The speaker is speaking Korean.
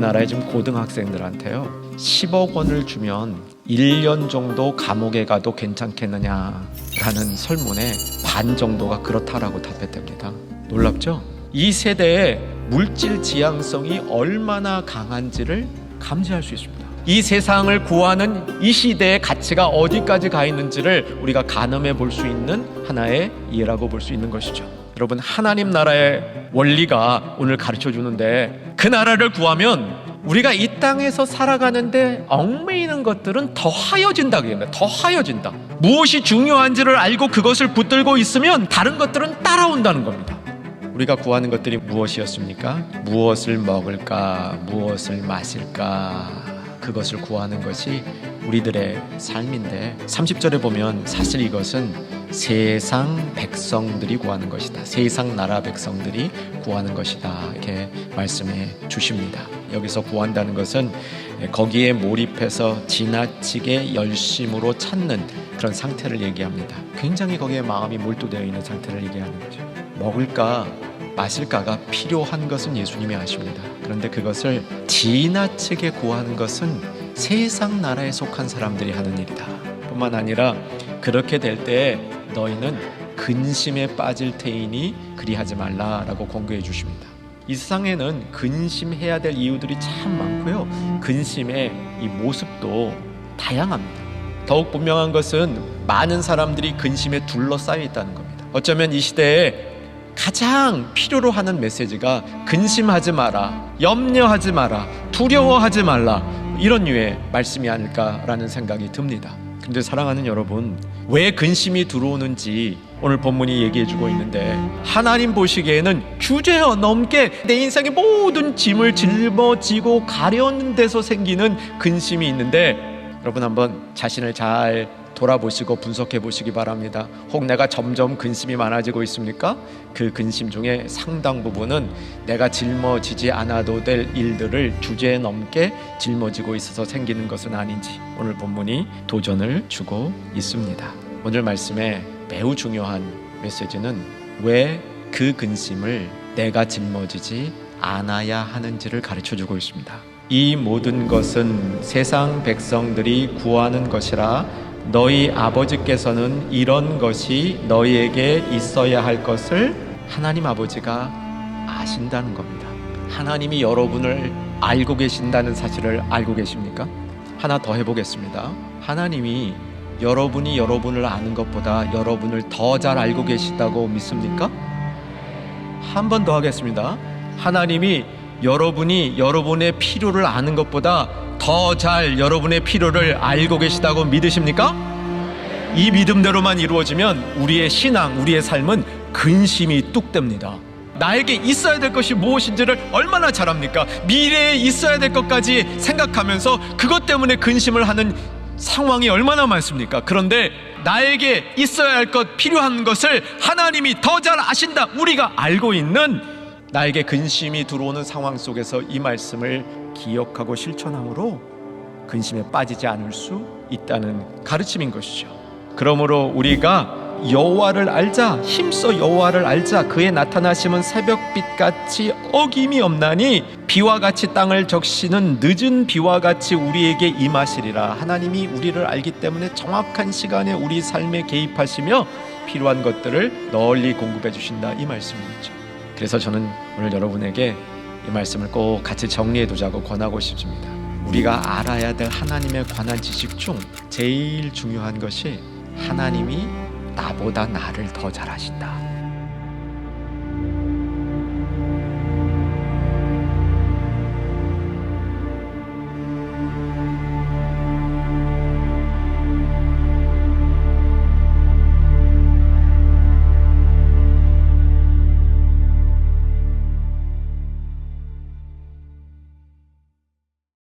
우리나라의 지금 고등학생들한테요 10억 원을 주면 1년 정도 감옥에 가도 괜찮겠느냐라는 설문에 반 정도가 그렇다라고 답했답니다. 놀랍죠? 이 세대의 물질 지향성이 얼마나 강한지를 감지할 수 있습니다. 이 세상을 구하는 이 시대의 가치가 어디까지 가 있는지를 우리가 가늠해 볼 수 있는 하나의 이해라고 볼 수 있는 것이죠. 여러분 하나님 나라의 원리가 오늘 가르쳐 주는데 그 나라를 구하면 우리가 이 땅에서 살아가는데 얽매이는 것들은 더 하여진다 그럽니다. 더 하여진다. 무엇이 중요한지를 알고 그것을 붙들고 있으면 다른 것들은 따라온다는 겁니다. 우리가 구하는 것들이 무엇이었습니까? 무엇을 먹을까? 무엇을 마실까? 그것을 구하는 것이 우리들의 삶인데 30절에 보면 사실 이것은 세상 백성들이 구하는 것이다. 세상 나라 백성들이 구하는 것이다. 이렇게 말씀해 주십니다. 여기서 구한다는 것은 거기에 몰입해서 지나치게 열심으로 찾는 그런 상태를 얘기합니다. 굉장히 거기에 마음이 몰두되어 있는 상태를 얘기하는 거죠. 먹을까 마실까가 필요한 것은 예수님이 아십니다. 그런데 그것을 지나치게 구하는 것은 세상 나라에 속한 사람들이 하는 일이다. 뿐만 아니라 그렇게 될 때 너희는 근심에 빠질 테이니 그리하지 말라라고 권고해 주십니다. 이 세상에는 근심해야 될 이유들이 참 많고요. 근심의 이 모습도 다양합니다. 더욱 분명한 것은 많은 사람들이 근심에 둘러싸여 있다는 겁니다. 어쩌면 이 시대에 가장 필요로 하는 메시지가 근심하지 마라, 염려하지 마라, 두려워하지 말라 이런 류의 말씀이 아닐까라는 생각이 듭니다. 근데 사랑하는 여러분, 왜 근심이 들어오는지 오늘 본문이 얘기해 주고 있는데 하나님 보시기에는 주제어 넘게 내 인생의 모든 짐을 짊어지고 가려는 데서 생기는 근심이 있는데 여러분 한번 자신을 잘 돌아보시고 분석해 보시기 바랍니다. 혹 내가 점점 근심이 많아지고 있습니까? 그 근심 중에 상당 부분은 내가 짊어지지 않아도 될 일들을 주제에 넘게 짊어지고 있어서 생기는 것은 아닌지 오늘 본문이 도전을 주고 있습니다. 오늘 말씀에 매우 중요한 메시지는 왜 그 근심을 내가 짊어지지 않아야 하는지를 가르쳐 주고 있습니다. 이 모든 것은 세상 백성들이 구하는 것이라 너희 아버지께서는 이런 것이 너희에게 있어야 할 것을 하나님 아버지가 아신다는 겁니다. 하나님이 여러분을 알고 계신다는 사실을 알고 계십니까? 하나 더 해보겠습니다. 하나님이 여러분이 여러분을 아는 것보다 여러분을 더 잘 알고 계시다고 믿습니까? 한 번 더 하겠습니다. 하나님이 여러분이 여러분의 필요를 아는 것보다 더 잘 여러분의 필요를 알고 계시다고 믿으십니까? 이 믿음대로만 이루어지면 우리의 신앙, 우리의 삶은 근심이 뚝 됩니다. 나에게 있어야 될 것이 무엇인지를 얼마나 잘 압니까? 미래에 있어야 될 것까지 생각하면서 그것 때문에 근심을 하는 상황이 얼마나 많습니까? 그런데 나에게 있어야 할 것, 필요한 것을 하나님이 더 잘 아신다. 우리가 알고 있는 나에게 근심이 들어오는 상황 속에서 이 말씀을 기억하고 실천함으로 근심에 빠지지 않을 수 있다는 가르침인 것이죠. 그러므로 우리가 여호와를 알자 힘써 여호와를 알자 그의 나타나심은 새벽빛 같이 어김이 없나니 비와 같이 땅을 적시는 늦은 비와 같이 우리에게 임하시리라 하나님이 우리를 알기 때문에 정확한 시간에 우리 삶에 개입하시며 필요한 것들을 널리 공급해 주신다 이 말씀이죠. 그래서 저는 오늘 여러분에게 이 말씀을 꼭 같이 정리해 두자고 권하고 싶습니다. 우리가 알아야 될 하나님에 관한 지식 중 제일 중요한 것이 하나님이 나보다 나를 더 잘 아신다.